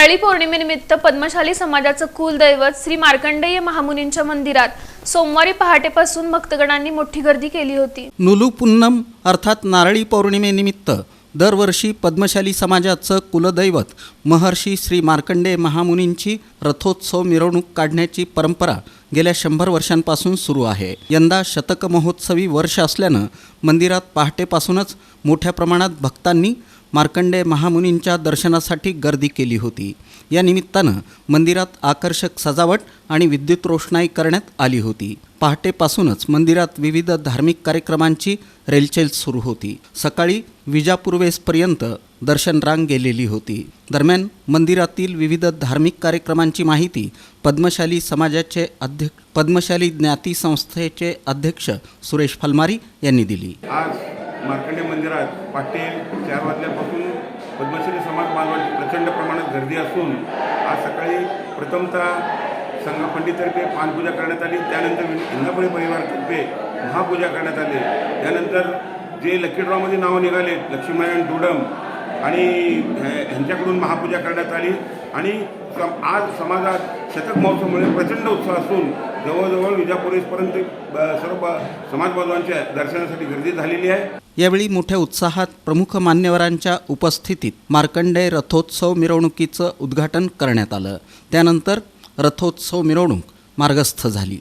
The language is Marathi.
नारळी पौर्णिमेनिमित्त पद्मशाली समाजाचं कुलदैवत श्री मार्कंडेय महामुनींच्या मंदिरात सोमवारी पहाटेपासून भक्तगणांनी मोठी गर्दी केली होती. नुलू पुन्नम अर्थात नारळी पौर्णिमेनिमित्त दरवर्षी पद्मशाली समाजाचं कुलदैवत महर्षी श्री मार्कंडे महामुनींची रथोत्सव मिरवणूक काढण्याची परंपरा गेल्या शंभर वर्षांपासून सुरू आहे. यंदा शतक महोत्सवी वर्ष असल्यानं मंदिरात पहाटेपासूनच मोठ्या प्रमाणात भक्तांनी मार्कंडे महामुनींच्या दर्शनासाठी गर्दी केली होती. या निमित्तानं मंदिरात आकर्षक सजावट आणि विद्युत रोषणाई करण्यात आली होती. पहाटेपासूनच मंदिरात विविध धार्मिक कार्यक्रमांची रेलचेल सुरू होती. सकाळी विजापूर्वेसपर्यंत दर्शन रांग गेलेली होती. दरम्यान मंदिरातील विविध धार्मिक कार्यक्रमांची माहिती पद्मशाली समाजाचे अध्यक्ष पद्मशाली ज्ञाती संस्थेचे अध्यक्ष सुरेश फलमारी यांनी दिली. आज मार्कंडे मंदिरात पहाटे चार वाजल्यापासून पद्मश्री समाज बांधवांची प्रचंड प्रमाणात गर्दी असून आज सकाळी प्रथमतः संघ पंडितर्फे पानपूजा करण्यात आली. त्यानंतर इंदापुरी परिवारतर्फे महापूजा करण्यात आली. त्यानंतर जे लकी ड्रॉमध्ये नावं निघाले लक्ष्मीनारायण डुडम आणि ह्यांच्याकडून महापूजा करण्यात आली. आणि सम आज समाजात शतक महोत्सवामुळे प्रचंड उत्साह असून जवळजवळ विजापुरेसपर्यंत सर्व समाज बांधवांच्या दर्शनासाठी गर्दी झालेली आहे. यावेळी मोठ्या उत्साहात प्रमुख मान्यवरांच्या उपस्थितीत मार्कंडेय रथोत्सव मिरवणुकीचं उद्घाटन करण्यात आलं. त्यानंतर रथोत्सव मिरवणूक मार्गस्थ झाली.